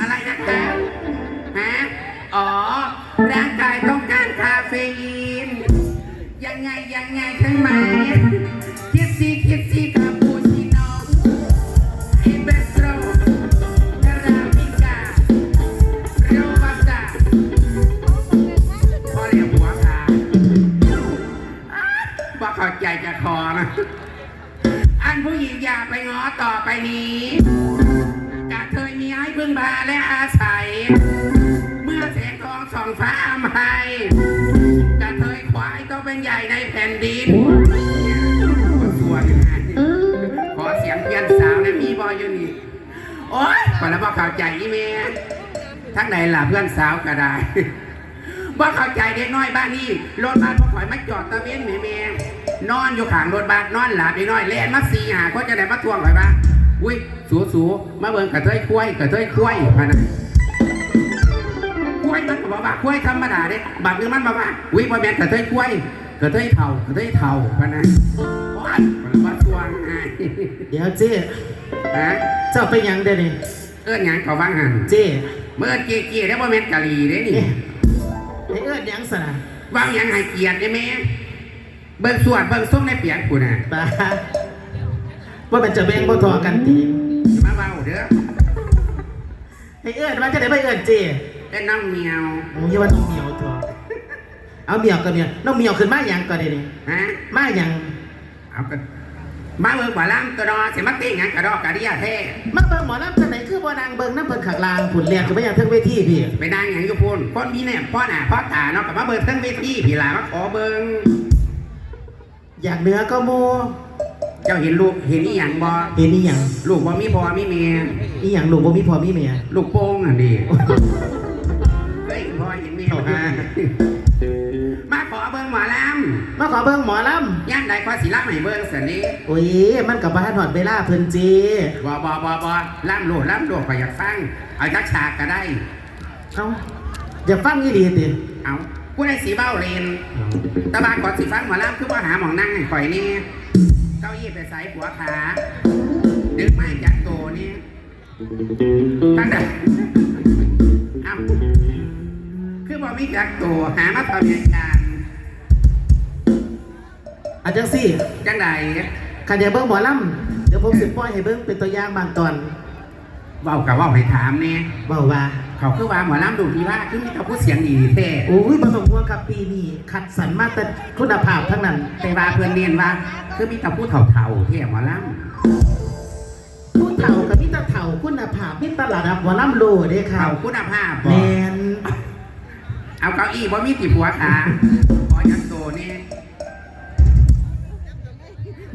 อะไรนะคะฮะอ๋อ ร่างกายต้องการคาเฟอีน ยังไงยังไงใช่ไหม คิดซีคิดซีคาปูชิโน่เอสเปรสโซ่คาราบิกาโรบัสต้าพอเรียกหัวขาว่าเข้าใจจะคอนะ อันผู้หญิงอย่าไปง้อต่อไปนี้ พึ่งพาและอาศัย เมื่อแสงทองส่องฟ้าอำไพกะเทยควายต้องเป็นใหญ่ในแผ่นดินสวยงามขอเสียงเพียนสาวนะมีบอยอยู่นี่ โอ๊ยก่อนแล้วว่าเข้าใจอีเมลทั้งไหนล่ะเพื่อนสาวก็ได้ว่าเข้าใจเด็กน้อยบ้านนี้รถบ้านพ่อข่อยมาจอดตะเวนแม่แม่นอนอยู่ข้างรถบ้านนอนหลับเด็กน้อยเล่นมาสี่หาก็จะได้มาทวงข่อยบ้าง อุ้ยสูสูมาเบิ่งกระเทยคุ้ยกระเทยคุ้ยพะนะคุ้ยมันก็บอกว่าคุ้ยธรรมดาเด้บางนึงมันบอกว่าอุ้ยพ่อแม่นกระเทยคุ้ยกระเทยเท่ากระเทยเท่าพะนะโอ๊ยมันว่าทวงไงเดี๋ยวเจ๊ฮะเจ้าไปหยังเด้นี่เอิ้นหยังเขาฟังหันเจ๊เมื่อเกี้เกี้ได้พ่อแม่นกะลีเด้นี่ไอ้เอิ้นหยังสนะว่างยังให้เกียรติได้ไหมเบิ่งสวดเบิ่งส้มในเปียกกูน่ะตา ว่าเป็นจะแบ่งบ่ทอกันตีอย่ามาเบาเด้อไอ้เอิ้นว่าจะได้ไปเอิ้นเจ๊เป็นน้องเมียวโอ้ยว่าน้องเหมียวทอเอาเหมียวกับเหมียวน้องเหมียวขึ้นมาหยังก่อนเด้นี่ฮะมาหยังเอากันมาเบิ่งบ่ล้ำกระดอสิมาติ้งหยังกระดอกกระเดียแท้มาเบิ่งหมอลำจังไหนคือบ่นางเบิ่งน้ำเบิ่งขักลางผุนเรียกขึ้นมาหยังเทั้งเวทีพี่ไปนั่งหยังอยู่พุ่นคนมีแน่พ่อหน้าพ่อตาเนาะกับมาเบิ่งทั้งเวทีพี่หลามาขอเบิ่งอยากเหนื้อก็โม เจ้าเห็นลูกเห็นอีหยังบ่เห็นนี่หยังลูกบ่มีพ่อมีแม่นี่หยังลูกบ่มีพ่อมีแม่ลูกโป่งอะดิเฮ้ยพ่อเห็นแม่ฮะมาขอเบิ่งหมอลมาขอเบิ่งหมอลำย่านใดขอสิรับให้เบิ่งสันนี้ำโอ้ยมันกับบ้านหอดเวลาเพิ่นเจบอบอบอบอล่ำโลดล่ำโลดก็อยากฟังเอาจักฉากก็ได้ เอ้าอย่าฟังอีหลีติเอาผู้ใดสีเบ้าเลนตะบานก่อนสีฟังหมอล่ำคือว่าหาหมองนั่งให้ข่อยนี่ เก้าอี้ไปใส่หัวขา ดึงไม้จักโตนี่ตั้งแต่เอ้าคือบ่มีจักโตหามาทำเหตุการณ์อาจังซี่จังใดคันอยากเบิ่งหมอลำเดี๋ยวผมสิปล่อยให้เบิ่งเป็นตัวอย่างบางตอน เว้ากับว่าให้ถามเนี่ยเว้าว่า เขาคือว่าหมอล่ำดูดีว่าคือมีแต่ผู้เสียงดีแท้โอ้ยบ่ต้องห่วงครับปีนี้คัดสรรมาแต่คุณภาพทั้งนั้น แต่ว่าเพื่อนเรียนว่า คือมีแต่ผู้เฒ่าๆที่หมอล่ำผู้เฒ่ากับพี่ตาเฒ่าคุณภาพพี่ตลาดหมอลำโลเด้ครัเฒ่าบคุณภาพแมบ่นเอาเก้าอี้บ่มีติผัวขาขอยักโตนี่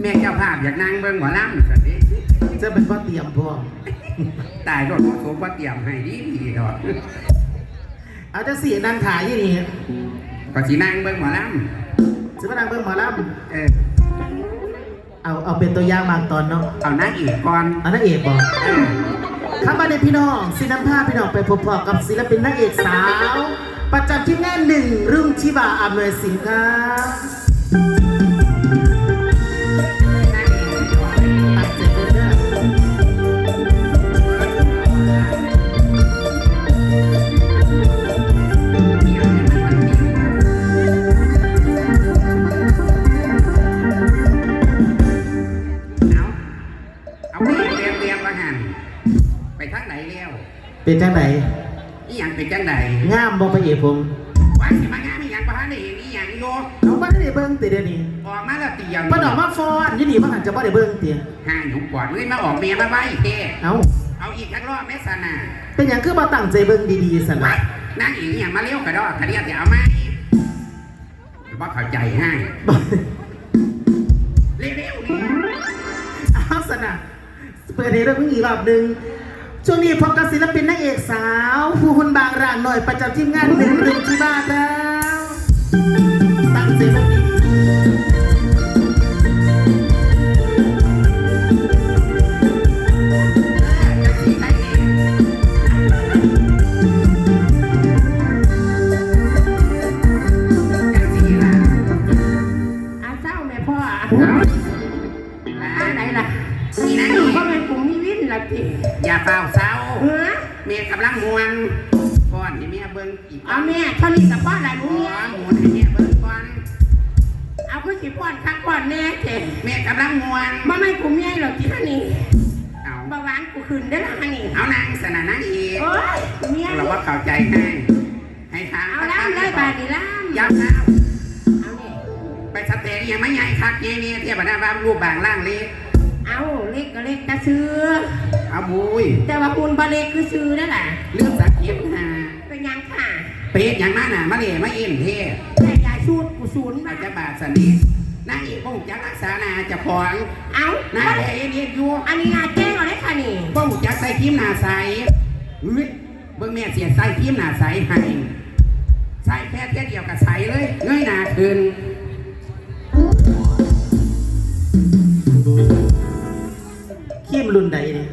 แม่เจ้าภาพอยากนั่งเบิ่งหมอลำสันนี้จะเป็นบ่เตรียมพร้อม ตายรถโสมว่าเตรียมให้ดีดีดอกเอาจังซี่นางขายอยู่นี่ก็สินั่งเบิ่งหมอลสิมานั่งเบิ่งหมอลำเออำเอาเอาเป็นตัวอย่างบางตอนเนาะเอานางเอกก่อนอันนั้นเอกบอกเออข้ามาในพี่น้องสิน้ำผ้าพี่น้องไปพบๆกับศิลปินนางเอกสาว ประจำที่แน่หนึ่งรุ่งชิบาอำนวยสินครับ เป็นจังไหนนี่ยังเป็นจังไหนงามบ่พระเอกผมว่าสิมางานนี่ยังบ้านได้เห็นนี่ยังโยเอาบ้านได้เบิ่งติเดี๋ยวนี้ออกมาแล้วตียังเพิ่นออกมาฟ้อนอยี่นี่บ่หันจะบ่ได้เบิ่งติห่างหนุ่มปอดเลยมาออกเมียมาไว้เท่เอาเอาอีกทักรอบแม่สนาเป็นหยังคือบ่ตั้งใจเบิ่งดีๆสั่นไว้ล่ะนั่งอีกอย่างมาเลี้ยวกระดอกกระเดียดเดี๋ยวเอามาว่าเข้าใจให้บ่เร็วๆนี่เอาสั่นน่ะเปิดให้เบิ่งอีกรอบหนึง ช่วงนี้พบกับศิลปินนางเอกสาว ผู้หุ่นบางร่างหน่อยประจำทีมงานหนึ่งหนึ่งที่บาแล้ว เมียกำลังมวนบ่ไม่กูเมียหรอกที่ท่านี่เอาเบาหวานกูขึ้นได้อละฮะนี่เอานางสนานางอีกโอ้ยเมียเราว่าเข้าใจให้ให้ทางเอาล้ำเลยบาดนี่ล้ำย้ำนะเอานี่ไปสเตย์ยังไม่ใหญ่คักเนี่ยเนี่ยเทียบกับหน้าบ้านรูปบางล่างเล็กเอาเล็กก็เล็กตะซื้อ เอาบุยแต่ว่าคุณบาเล็กคือซื้อนั่นแหละเรื่องสักเก็บหาเป็นยังค่ะเป็ดอย่างนั้นน่ะมาเลยมาเอ็นเท่แต่ยายสูตรกูศูนย์อามาจจะบาดสนิท นางอีกพงจักรักษานาจะพองเอาหน้าแดงเอ็นอยู่อันนี้งานแจ้งเอาได้ค่ะนี่พงจักใส่พิมพ์หน้าใสเฮ้ยเบิ่งแม่เสียใส่พิมพ์หน้าใสให้ใส่แค่เทียเดียวกับใสเลยเงยหน้าขึ้นขี้มรุ่นใดเนี่ย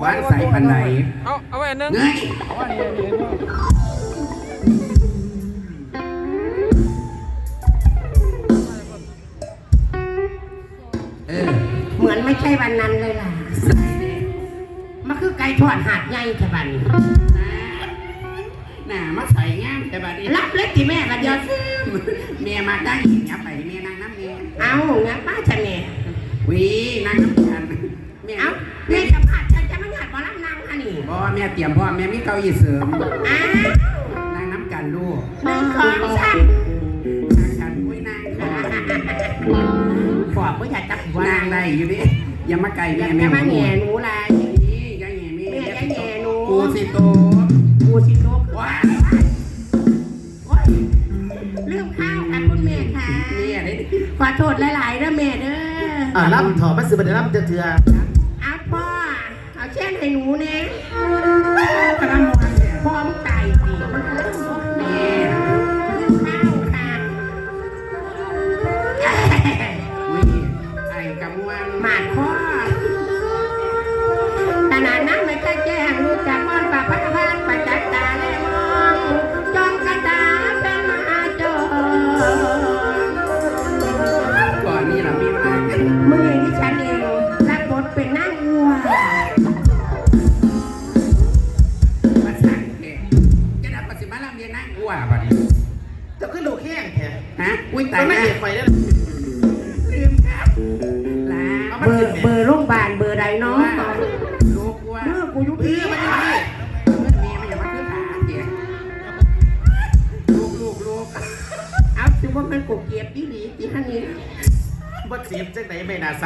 หวานใสปันไหนเอาเอาไว้อันหนึง เงย เออเหมือนไม่ใช่วันนั้นเลยล่ะใส่เลยมันคือไก่ทอดหาดใหญ่ใช่บัดนหน้ามาใส่งามแต่บัดนี้รับเล็กที่แม่กันเดียวซิเมียมาได้อีกยับไปเมียนางน้ำเมียเอางั้นป้าฉันเนี่ยวีนางน้ำกันเมียเอาแม่จะผัดฉันจะไม่หัดบอลำนางค่ะนี่บ่เมียเตรียมพ่อเมียมีเก้าอี้เสริมอ้าวนางน้ำกันลูกหนึ่งสองสาม วนางได้อยู่ดิอย่ามาไกลอแม่ย่าแม่มาแง่หนูลายนี่อยังแง่แม่แม่อย่าแง่หนูกูสิโตกูสิโต๊ะว้าโอ้ยเรื่องข้าวค่ะคุณแม่ค่ะเมียได้ดิขอโทษหลายๆเด้อแม่เด้ออ่าล่ำถอดมาซื้อบัตรล่ำจะเถื่อเอาพ่อเอาเช่นให้หนูเนี่ยกำลังมวนเนี่ยพ่อมึง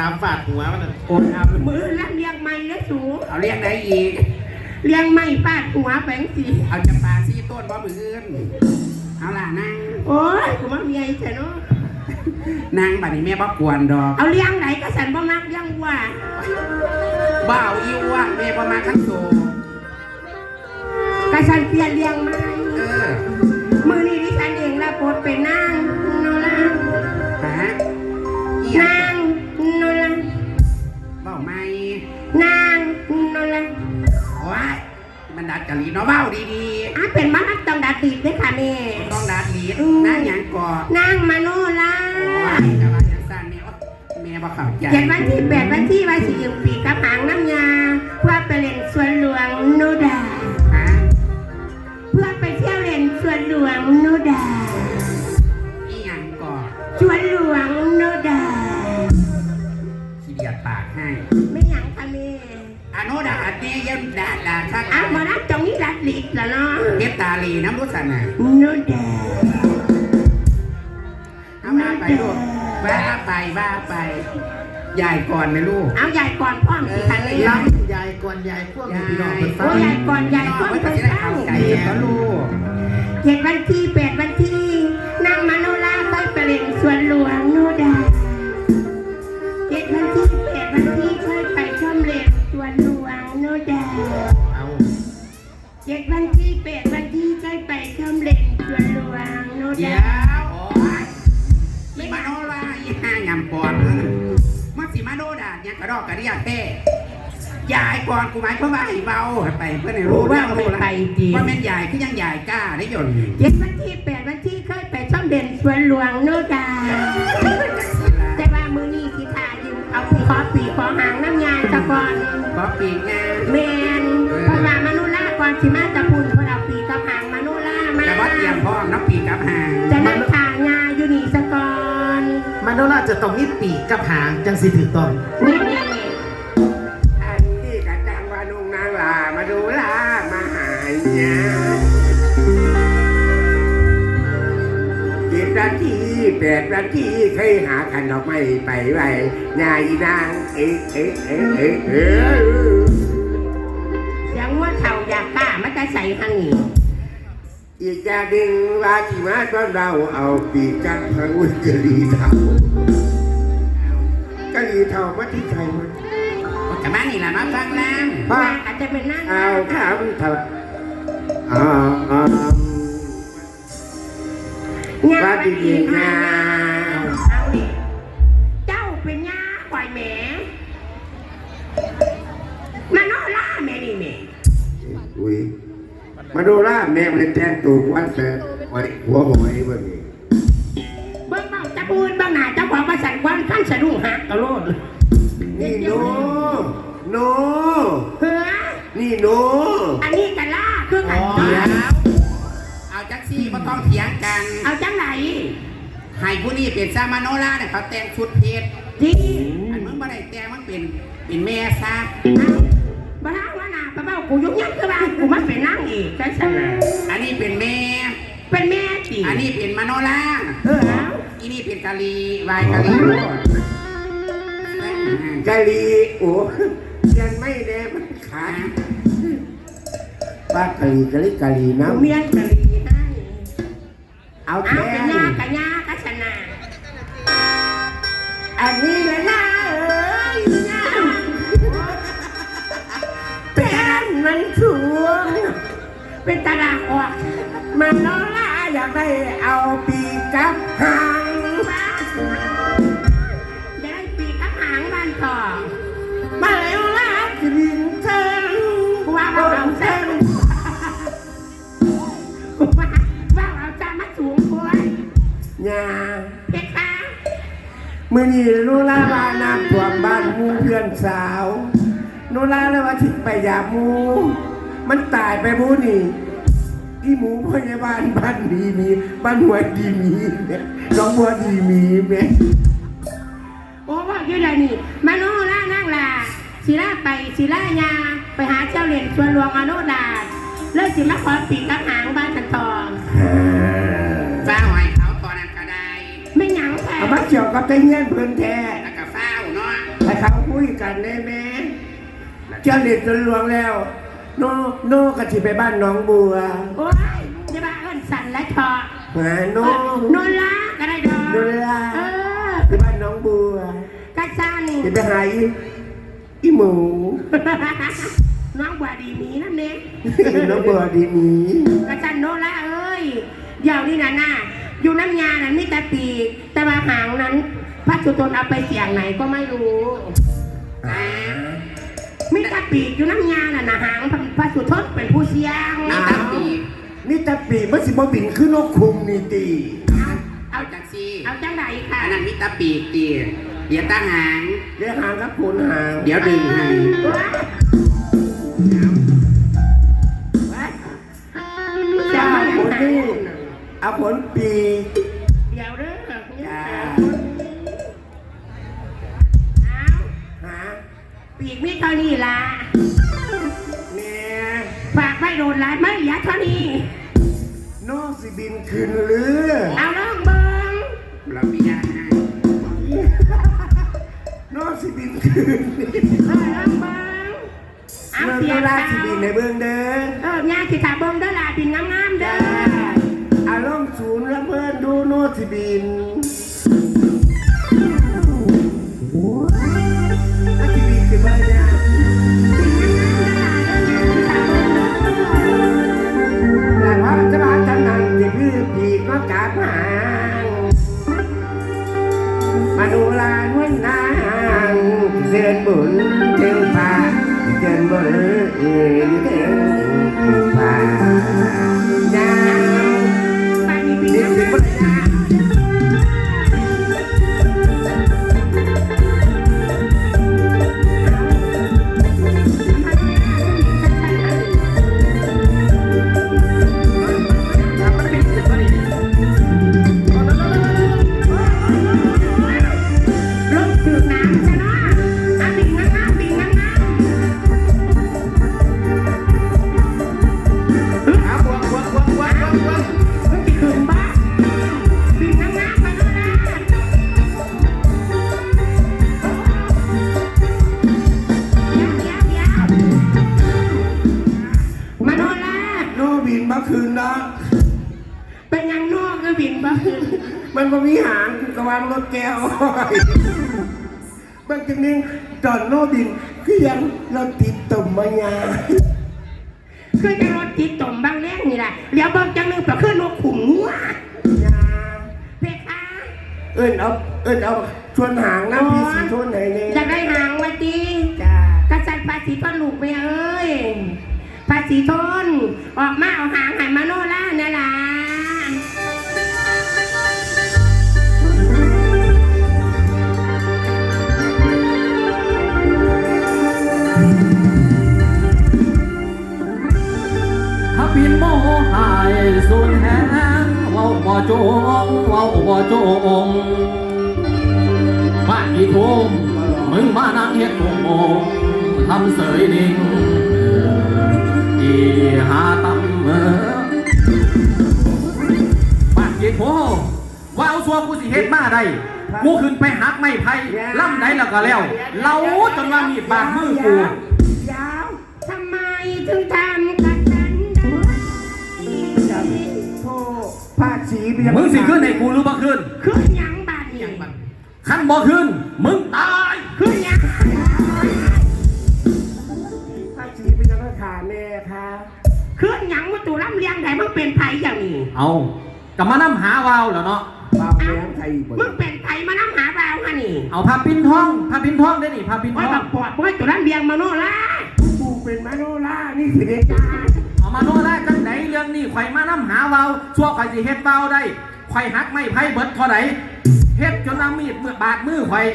าสามฝาดหัวมันน่ะโอนเอามือลักเลี้ยงไม่และสูเอาเรียกได้อีก เลี้ยงไม่ฟาดหัวแบงสีเอาจะปลาซี่ต้นบ่มืออื่นเอาล่ะนั่งโอ้ยกูมาเมียอีกเนาะนั่งบัดนี้แม่บ่กวนดอกเอาเลี้ยงไหนก็สันบ่มักเลี้ยงวัวบ่เอาอีว่ะแม่บ่มาขั้นโซก็สันเปลี่ยนเลี้ยงไม่เออมือนี้ดิฉันเองรับบทเป็นนาง ดัดกะลีเนาะเบ้าดีอะเป็นมานักต้องดัดติดด้วยค่ะแม่ๆต้องดัดลีดนั่งหยังก่อนนางมาโนราว้ายกะว่าจังซั่นแม่ว่าแม่บ่เข้าใจเจ็ดวันที่แปดวันที่ว่าสิยืมปีกับหางน้ำยา เพื่อไปเล่นสวนหลวงโนดา ฮะเพื่อไปเที่ยวเล่นสวนหลวงโนดาอีหยังก่อนสวนหลวงโนดา ขี้เดียดปากให้ อนุดาอันนี้ยังดาดาคักอ้าวมารับตรงนี้รัดลิดแล้วเนาะเก็บตาลีน้ำรู้สันน่ะโนดาเอาว่าไปลูกว่าไปว่าไปยายก่อนนะลูกเอาใหญ่ก่อนพ่อมสิคะเลยล้ำยายก่อนยายพวกพี่น้องเป็นฟัโอ้งใหญ่ก่อนใหญ่น้องก่อนไว้ไปก็จะได้เต้าเข้าใจก็ลูกเจ็ดวันที่แปด เจ็ดวันที่แปดวันที่เคยไปชมเล่นสวนหลวงโนเดี๋ยดาวโอ้ยอีมาโนราอีห้างยำปอดมาสิมาโนดาเนี่ยกระดอกกระเดียแท้ยายก่อนกูหมายความว่าให้เบาไปเพื่อนให้รู้รู้ว่าไม่ไปจริง ว่าแม่นยายคือยังยายกล้าได้ยนต์เจ็ดวันที่แปดวันที่เคยไปชมเด่นสวนหลวงโนดา แต่ว่ามือนี้สิทาอยู่เอาปีขอปีขอหางน้ำยาสะก่อนก็อปีกงา ล่าก่อนสิมาจะพุ่นเพราะเราปีกับหางมนุล่ามาแต่ว่าเตรียมพร้อมน้ำปีกกับหางจะนั่งทางงาอยู่นี่สะก่อนมโนราจะต้องมีปีกกับหางจังสิถือต้องนี่นี่นี่อันที่กระจังวานุงนางลามาดูลามาหายเนี่ยเจ็ดนาทีแปดนาทีเคยหาขันดอกไม้ไปไว้ยายนางเอ๊ะเอ๊ะเอ๊ะเอ๊ะ ใส่หันนี่อีกอย่างหนึ่งว่าที่มาตอนเราเอาปีกกับพระอุ้ยกะลีเท่ากะลีเท่ามาที่ใครมันแต่มานี่แหละมาฟังแล้วป้าว่าอาจจะเป็นนั่งเอาคำเท่าอ่าอ่างาว่าดีดีงา มาดูล่าแม่มันแทงตูกวันเสร็จวันหัวหอยวันนี้เบิ่งเบาจะพูดบ้างหนาเจ้าของประสันควันขั้นสะดุ้งหักตะโลดนี่โนโนเฮ้อนี่โนอันนี้กันล่าคือกันเดี๋ยวเอาจักซี่ก็ต้องเถียงกัน เอาจังไหนให้ผู้นี้เป็นซามาโนล่าเนี่ยเขาแต่งชุดเพชรดีอันมึงบ่ได้แต่งมันเป็นเป็นแม่ซะเอาบ้า ว่าหนาปะเบ้ากูยุ่งยักคือบ้ากูมันเป็นนั่งอีกใช่ไหมอันนี้เป็นแม่ เป็นแม่จีอันนี้เป็นมาโนล่าเออเอาอีนี่เป็นกาลีวายกาลีโลดกะลีโอ้ยังไม่แน่มันขาดป้ากะลีกะลีกะลีน้ำเมียนกะลีให้เอาเอาแท้เป็นยากะยากะชนะอันนี้ เป็นตาดาออกมันน้อล่าอยากได้เอาปีกกับหางบ้าได้ปีกกับหางบ้านทอมาแล้วล่ะสิบินเชิงว่าเราเอาเส้นกูว่าว่าเราจะมาสูงกว่ายาเพคะเมื่อนี้นูลาบาน้ำท่วมบ้านมูเพื่อนสาวนูลาเลยว่าทิ้งไปยาหมู มันตายไปหมูนี่อีหมูพยาบาลบ้านดีมีบ้านหัวดีมีเนี่ยน้องบัวดีมีแม่โอ้ว่าอยู่ไหนนี่มาโน่ล่านั่งลาศิลาไปศิลายา ไปหาเจ้าเหรียญชวนหลวงอนุดาษเลิกสิมาขอปีกกับหางบ้านกันทองฟ้าหอยเขาตอนนั้นก็ได้ไม่หยังแท้เอามาเกี่ยวกับไต้เงี้ยนเพื่อนแท้แล้วก็ฟ้าวเนาะให้เขาคุยกันได้ไหมเจ้าเด็ดจนลวงแล้ว โนโนกะทิไปบ้านน้องบัวโอ้ยจะมาเอิ้นสันและทอหาโนโนนลาก็ได้ดอกโนลาเออไปบ้านน้องบัวกระซันจะไปหาอีอีหมูน้องบัวดีหมีนั่นเองน้องบัวดีหมีกระซันโนละเอ้ยเดี๋ยวนี้นะน่ะอยู่น้ำยาน่ะมีแต่ปีกแต่ว่าหางนั้นพระจุตนเอาไปเสียงไหนก็ไม่รู้อ่า มีแต่ปีกอยู่น้ำยาน่ะนะหางพระสุทนเป็นผู้เสียงนี่เอาตั้งปีนี่ตาปีมันสิบ่บินขึ้นนกคุมนี่ตีเอาจักซี่เอาจังไหนค่ะอันนั้นมิตาปีกตีเดี๋ยวตั้งหางเดี๋ยวหางกับผลหาง เดี๋ยวดึงให้ สิบินขึ้นหรือเอาล่องเบิงเรามีญาติให้นกสิบินขึ้นเออล่องเบิงเอาเมื่อเสียเวงลาเตาสิบินในเบื้องเด้อเออยาสิตาเบิงเด้อล่ะบินงามๆเด้จ้าออารมณ์ศูนย์ละเพื่อนดูโนสิบิน เดินบุญเอ คืนเนาะเป็นยังนอกก็บินบ้มันก็มีหางกวางรถแก้วบางทีนึงตอนโนบินคือยังรถติดต่มมายาคือจะรถติดตุ่มบางแรกนี่แหละเดี๋ยวบางจังนึงประขึ้นรถขุ่มงัวเพคะเอิ้เอาเอิ้เอาชวนหางน้ำพีสีชวนไหนเนี่ยจะได้หางไว้ดีจ้ากระตริย์ภาสีปลุกไปเอ้ย ภาษีทน ออกมาเอาหางหายมาโนล่าเนี่ยล่ะถ้าปินโมหายสูญแหงเว้าบ่จงเว้าบ่จงบ้านอีทุ่มมึงมานั่งเฮ็ดโงทำเสยนิ่ง หาตำเมอบ้านอีทุ่มว่าเอาสัวกูสิเฮ็ดมาได้กูขึ้นไปหักไม้ไผ่ล่ำไหนแล้วก็แล้วเล่าจนว่ามีดบาดมือกูยาวทำไมถึงทำกับฉันได้จับโทษภาคสีเบียมึงสิขึ้นให้กูหรือบ่ขึ้นขึ้นหยังบาดนี่ขันบ่ขึ้นมึงตาย มึงเป็นไผอย่างนี้เอากลับมานำหาวาวแล้วเนาะบ้าแม่ไทยบ่มึงเป็นไผมานั่งหาเราฮะนี่เอาผ้าปิ้นทองผ้าปิ้นทองได้นี่ผ้าปิ้นทว่าอง บักปอดว่าตัวลำเลียงมาโน่ล่ะกูเป็นมาโนล่านี่สิเด็กจ้าเอามาโน่ได้จังไหนเรื่องนี้ข่อยมานำหาวาวชั่วข่อยสิเฮ็ดเบาได้ข่อยหักไม่ไผเบิดเท่าไหเฮ็ดจนน้ำมีดมือบาดมือข่อย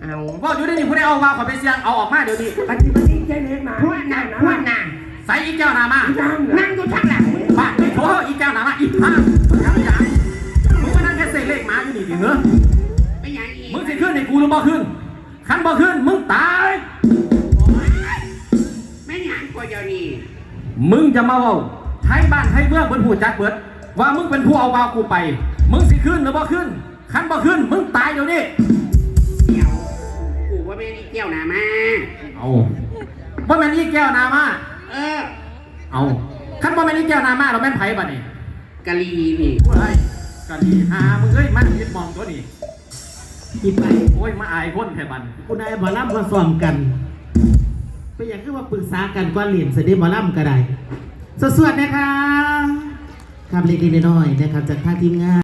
เอาว่าอยู่ได้นี่ผู้ใดเอาวาวข่อยไปเสียงเอาออกมาเดี๋ยวนี้ปฏิบัติใจเล็กมาพวดน่ะพวดน่ะใส่อีกแก้วหนามา น้ำนั่งอยู่ทางหลังมึง บาดไม่โถอีกแก้วหนามาอีกห้ามึงทำอย่างมึงมานั่งแค่เศษเลขหมาอยู่นี่ดิเหรอไปหยังอีกมึงสิขึ้นให้กูหรือบ่ขึ้นขันบ่ขึ้นมึงตายไม่หยังกว่าเดี๋ยวนี้มึงจะมาเว่าไทยบ้านไทยเมืองเพิ่นผู้จักเบิด ว่ามึงเป็นผู้เอาวาวกูไป มึงสิขึ้นหรือบ่ขึ้นคันบ่ขึ้นมึงตายเดี๋ยวนี้เดี๋ยวกูว่าไม่ได้เกี่ยวหนามาเอาบ่แม่นอีแก้วนามาเออ เอา คันบ่แม่นอีแก้วนามาเราแม่นไผบัดนี้กะลีนี่เฮ้ยกะดีหามึงเอ้ยมันยึดมองตัวนี้กินไปโอ้ยมาอายคนแท้บัดคุณนายหมอลำมาซ้อมกันไปอย่างคือว่าปรึกษากันก่อนเรียนเสด็จหมอลำก็ได้สวดๆนะคะครับเล็กๆน้อยๆนะครับจากทางทีมงาน